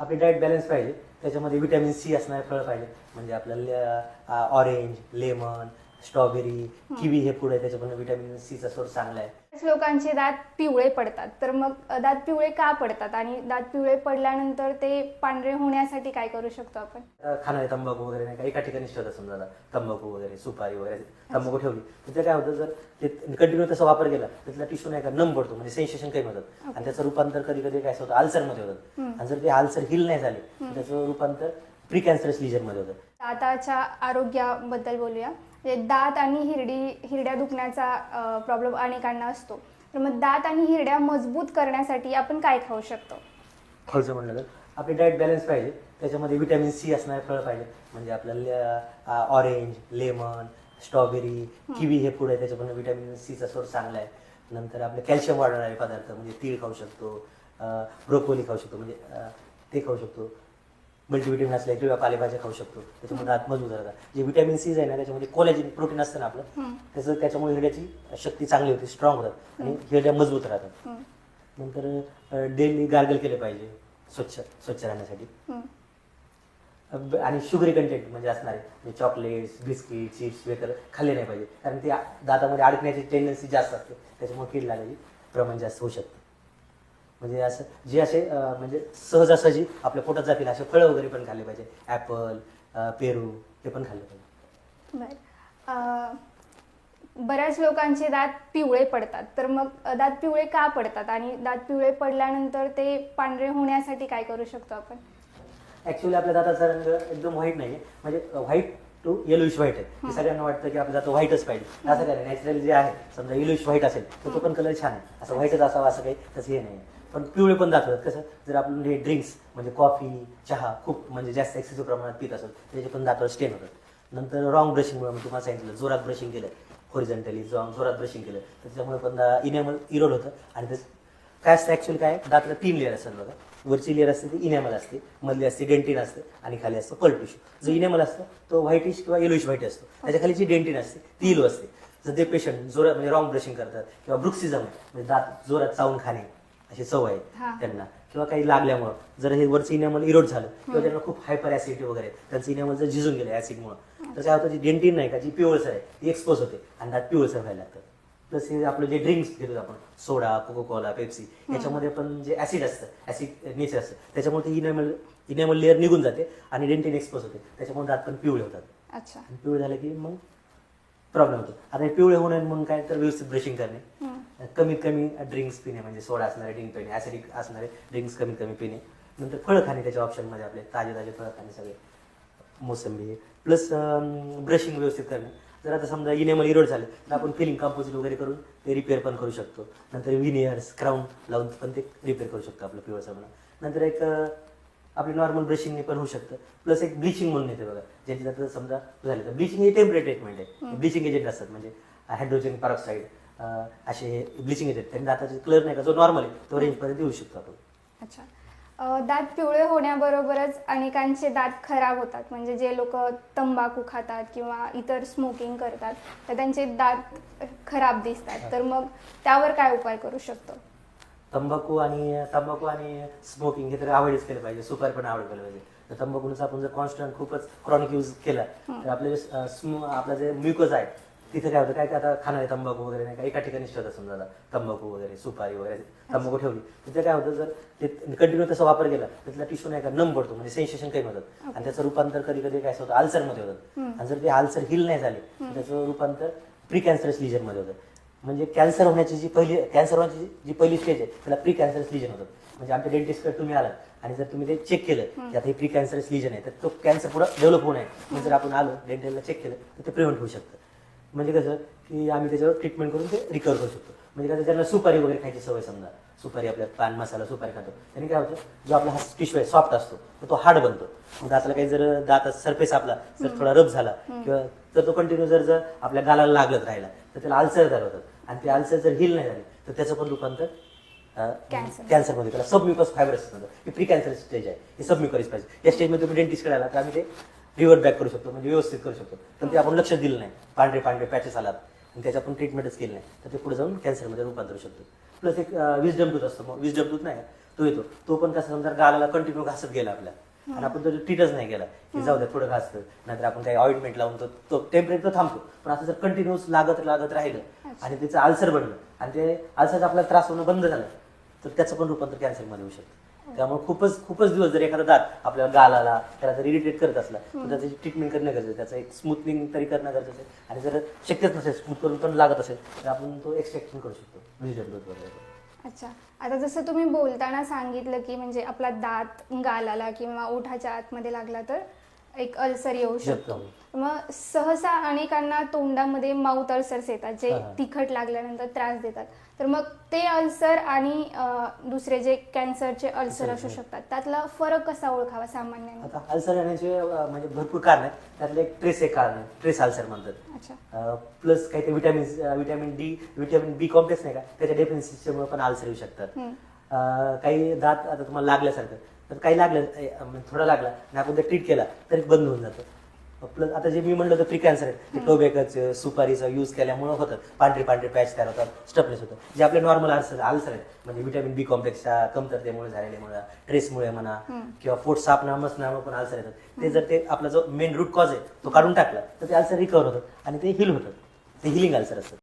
आपली diet balance पाहिजे. त्याच्यामध्ये व्हिटॅमिन सी असणारे फळ पाहिजे. म्हणजे आपल्याला ऑरेंज लेमन स्ट्रॉबेरी किवी हे फूड आहे त्याच्यामध्ये विटॅमिन सीचा सोर्स चांगला आहे. बऱ्याच लोकांचे दात पिवळे पडतात. तर मग अ, दात पिवळे का पडतात? आणि दात पिवळे पडल्यानंतर ते पांढरे होण्यासाठी काय करू शकतो आपण? अ, खाणारे तंबाखू वगैरे नाही का? एका ठिकाणी ठेवतात समजा आता. तंबाखू वगैरे सुपारी वगैरे तंबाखू ठेवली. तर ते काय होतं जर ते कंटिन्यू तसा वापर केला तर त्याला टिश्यू नाही का नम पडतो. म्हणजे सेन्सेशन कमी होतात. आणि त्याचं रूपांतर कधी कधी काय असं होतं अल्सरमध्ये होतं आणि जर ते अल्सर हिल नाही झाले तर त्याचं रूपांतर प्री कॅन्सरस लिजनमध्ये होतं. दाताच्या आरोग्याबद्दल बोलूया. म्हणजे दात आणि हिरडी हिरड्या दुखण्याचा प्रॉब्लेम अनेकांना असतो. तर मग दात आणि हिरड्या मजबूत करण्यासाठी आपण काय खाऊ शकतो? फळचं म्हणलं तर आपली डाएट बॅलन्स पाहिजे. त्याच्यामध्ये विटॅमिन सी असणारे फळं पाहिजे. म्हणजे आपल्याला ऑरेंज लेमन स्ट्रॉबेरी किवी हे. फूड आहे. त्याच्यामध्ये विटॅमिन सीचा सोर्स चांगला आहे. नंतर आपले कॅल्शियम वाढवणारे पदार्थ म्हणजे तीळ खाऊ शकतो ब्रोकोली खाऊ शकतो म्हणजे ते खाऊ शकतो. मल्टीविटॅमिन असले किंवा पालेभाज्या खाऊ शकतो. त्याच्यामध्ये दात मजबूत राहतात जे विटॅमिन सीज आहे ना त्याच्यामध्ये कोलॅजिन प्रोटीन असतं ना आपलं त्याचं त्याच्यामुळे हिरड्याची शक्ती चांगली होते स्ट्रॉंग होतात आणि हिरड्या मजबूत राहतात नंतर डेली गार्गल केले पाहिजे स्वच्छ स्वच्छ राहण्यासाठी. आणि शुगरी कंटेंट म्हणजे असणारे म्हणजे चॉकलेट्स बिस्किट चिप्स वगैरे खाल्ले नाही पाहिजे. कारण ते दातामध्ये अडकण्याची टेंडन्सी जास्त असते. त्याच्यामुळे कीड लागण्याची प्रमाण जास्त होऊ शकतं. म्हणजे असं जे असे म्हणजे सहजासहजी आपल्या पोटात जातील असे फळं वगैरे पण खाल्ले पाहिजे. ॲपल पेरू हे पण खाल्ले पाहिजे. बरं. बऱ्याच लोकांचे दात पिवळे पडतात. तर मग दात पिवळे का पडतात? आणि दात पिवळे पडल्यानंतर ते पांढरे होण्यासाठी काय करू शकतो आपण? ऍक्च्युली आपल्या दाताचा रंग एकदम व्हाईट नाही म्हणजे व्हाईट टू येलोइश व्हाईट आहे. सगळ्यांना वाटतं की आपलं दात व्हाईटच पाहिजे. असं काय नॅचरल जे आहे समजा येलोइश व्हाईट असेल तर तो पण कलर छान आहे. असं व्हाईटच असावा असं काही तसं हे नाही पण पिवळे पण दात होतात कसं? जर आपण हे ड्रिंक्स म्हणजे कॉफी चहा खूप म्हणजे जास्त एक्सेसिव्ह प्रमाणात पित असेल त्याचे पण दातावर स्टेन होतात. नंतर रॉंग ब्रशिंगमुळे मी तुम्हाला सांगितलं जोरात ब्रशिंग केलं हॉरिझॉन्टली जोरात ब्रशिंग केलं त्याच्यामुळे पण इनेमल इरोड होतं. आणि ते काय असतं ॲक्च्युअली काय? दातला तीन लेअर असतात बघा. वरची लेअर असते ती इनेमल असते मधली असते डेंटिन असते आणि खाली असतं पल्प टिश्यू जो इनेमल असतो तो व्हाईटिश किंवा येलोइश व्हाईट असतो. त्याच्याखाली जी डेंटिन असते ती इलो असते. जर ते पेशंट जोरात म्हणजे रॉंग ब्रशिंग करतात किंवा ब्रुक्सिझम म्हणजे दात जोरात चावून खाणे. अशी सवय हा. आहे त्यांना. किंवा काही लागल्यामुळं. जर हे वरचं इनेमल इरोड झालं किंवा त्यांना खूप हायपर ऍसिडिटी वगैरे त्यांचं इनेमल जर झिजून गेलं ऍसिडमुळं तर काय होतं जी डेंटिन नाही का जी पिवळसर आहे ती एक्सपोज होते. आणि दात पिवळसर व्हायला लागतं. प्लस हे आपलं जे ड्रिंक्स घेतो आपण सोडा कोको कोला पेप्सी याच्यामध्ये पण जे ऍसिड असतं ऍसिड नेचर असतं त्याच्यामुळे ते इनेमल इनेमल लेअर निघून जाते आणि डेंटिन एक्सपोज होते. त्याच्यामुळे दात पण पिवळे होतात. अच्छा. आणि पिवळे झाले की मग प्रॉब्लेम होतो. आता हे पिवळे होऊ नये म्हणून काय तर व्यवस्थित ब्रशिंग करणे. कमीत कमी ड्रिंक्स पिणे म्हणजे सोडा असणारे ड्रिंक पिणे ऍसिडिक असणारे ड्रिंक्स कमीत कमी पिणे. नंतर फळं खाणे त्याच्या ऑप्शनमध्ये आपले ताजे ताजे फळं खाणे सगळे. मोसंबी. प्लस ब्रशिंग व्यवस्थित करणे. जर आता समजा इनेमल इरोड झाले तर आपण फिलिंग कंपोजिट वगैरे करून ते रिपेअर पण करू शकतो. नंतर विनियर्स क्राऊन लावून पण ते रिपेअर करू शकतो आपलं पिवळं म्हणून नंतर एक आपली नॉर्मल ब्रशिंगने पण होऊ शकतं. प्लस एक ब्लिचिंग म्हणून येते बघा ज्याची आता समजा झालं तर ब्लिचिंग ही टेम्परेट ट्रीटमेंट आहे. ब्लिचिंग एजंट असतात म्हणजे हायड्रोजन पॉरॉक्साईड असे ब्लिचिंग एजंट त्यांनी दाताचे कलर नाही का जो नॉर्मल आहे तो रेंजपर्यंत येऊ शकतो आपण. अच्छा. अ, दात पिवळे होण्याबरोबरच अनेकांचे दात खराब होतात. म्हणजे जे लोक तंबाखू खातात किंवा इतर स्मोकिंग करतात तर त्यांचे दात खराब दिसतात. तर मग त्यावर काय उपाय करू शकतो? तंबाखू आणि तंबाखू आणि स्मोकिंग हे तर अवॉइडच केलं पाहिजे. सुपारी पण अवॉइड केलं पाहिजे. तर तंबाखूचा आपण जर कॉन्स्टंट खूपच क्रॉनिक यूज केला तर आपले स्मो आपला जे म्युकस आहे तिथे काय होतं काय काय आता खाणारे तंबाखू वगैरे नाही का एका ठिकाणी ठेवतात समजा तंबाखू वगैरे सुपारी वगैरे तंबाखू ठेवली. तिथे काय होतं जर ते कंटिन्यू तसा वापर केला तर त्याला टिश्यू नाही का नम पडतो म्हणजे सेन्सेशन कमी होतात. आणि त्याचं रूपांतर कधी कधी काय होतं अल्सरमध्ये होतं. आणि जर ते अल्सर हिल नाही झाले तर त्याचं रूपांतर प्री कॅन्सरस लिजनमध्ये होतं. म्हणजे कॅन्सर होण्याची जी पहिली कॅन्सर होण्याची जी- पहिली स्टेज आहे त्याला प्री कॅन्सरस लिजन होतं. म्हणजे आमच्या डेंटिस्टकडे तुम्ही आलात आणि जर तुम्ही ते चेक केलं की आता हे प्री कॅन्सरस लिजन आहे तर तो कॅन्सर पुढं डेव्हलप होऊ नये. जर आपण आलो डेंटलला चेक केलं तर ते प्रिव्हेंट होऊ शकतं. म्हणजे कसं की आम्ही त्याच्यावर ट्रीटमेंट करून ते रिकवर करू शकतो. म्हणजे कसं ज्यांना सुपारी वगैरे खायची सवय समजा सुपारी आपल्या पान मसाला सुपारी खातो त्यांनी काय होतं जो आपला हा टिश्यू आहे सॉफ्ट असतो तर तो हार्ड बनतो. मग दाताला काही जर दात सरफेस आपला जर थोडा रब झाला किंवा तर तो कंटिन्यू जर जर आपल्या गालाला लागत राहिला तर त्याला अल्सर झालं होतं. आणि ते अल्सर जर हिल नाही झाले तर त्याचं पण रूपांतर Cancer. कॅन्सरमध्ये त्याला सबम्युकस फायब्रस म्हणतो ही प्री कॅन्सर स्टेज आहे. ही सबम्युकस पाहिजे. या स्टेजमध्ये तुम्ही डेंटिस्टकडे आला तर आम्ही ते रिव्हर्ट बॅक करू शकतो म्हणजे व्यवस्थित करू शकतो. पण ते आपण लक्ष दिलं नाही. पांढरे पांढरे पॅचेस आलात आणि त्याची आपण ट्रीटमेंटच केली नाही. तर ते पुढे जाऊन कॅन्सरमध्ये रूपांतर होऊ शकतो. प्लस एक विजडम टूथ असतो. मग विजडम टूथ नाही तो येतो. तो पण कसं समजा गालाला कंटिन्यू घासत गेला आपल्या. आणि आपण तो ट्रीटच नाही केला. की जाऊ द्या थोडं घासतं. नाहीतर आपण काही ऑइंटमेंट लावून तो तो टेम्परेचर थांबतो. पण असं जर कंटिन्यूस लागत लागत राहिलं आणि त्याचं आल्सर बनलं आणि ते आल्सरचा आपल्याला त्रास होणं बंद झालं तर त्याचं पण रूपांतर कॅन्सरमध्ये होऊ शकतं. त्यामुळे खूपच खूपच दिवस जर एखादा दात आपल्याला गालाला त्याला जर इरिटेट करत असला तर त्याची ट्रीटमेंट करणं गरजेचं आहे. त्याचं एक स्मूथनिंग तरी करणं गरजेचं आहे. आणि जर शक्यच नसेल स्मूथ करून पण लागत असेल तर आपण तो एक्सट्रॅक्शन करू शकतो. ग्रोथ वगैरे. अच्छा. आता जसं तुम्ही बोलताना सांगितलं की म्हणजे आपला दात गालाला किंवा ओठाच्या आतमध्ये लागला तर एक अल्सर येऊ शकतो. मग सहसा अनेकांना तोंडामध्ये माउथ अल्सर्स येतात जे हा. तिखट लागल्यानंतर त्रास देतात. तर मग ते अल्सर आणि अं, दुसरे जे कॅन्सरचे अल्सर असू शकतात त्यातला फरक कसा ओळखावा सामान्याने? आता अल्सर येण्याचे अं, म्हणजे भरपूर कारण आहेत. त्यातलं एक ट्रेस एक कारण आहे. ट्रेस अल्सर म्हणतात. अच्छा. प्लस काही ते vitamin vitamin D vitamin B complex नाही का? त्याच्या डेफिशियन्सीमुळे पण अल्सर येऊ शकतात. हम्म. अं, काही दात आता तुम्हाला लागल्यासारखं. तर काही लागलं म्हणजे थोडा लागला आणि आपण ते ट्रीट केला तरी बंद होऊन जातं. प्लस आता जे मी म्हणलं होतं प्री कॅन्सर आहे ते टोबॅकोचं सुपारीचा यूज केल्यामुळे होतं. पांढरे पांढरे पॅच तयार होतात स्टफनेस होतं. जे आपले नॉर्मल अल्सर अल्सर आहेत म्हणजे विटॅमिन बी कॉम्प्लेक्सच्या कमतरतेमुळे झालेल्यामुळे ट्रेसमुळे म्हणा किंवा पोट साफ नसण्यामुळे पण अल्सर येतात. ते जर ते आपला जो मेन रूट कॉज आहे तो काढून टाकला तर ते अल्सर रिकवर होतात आणि ते हिल होतात. ते हिलिंग अल्सर असतात.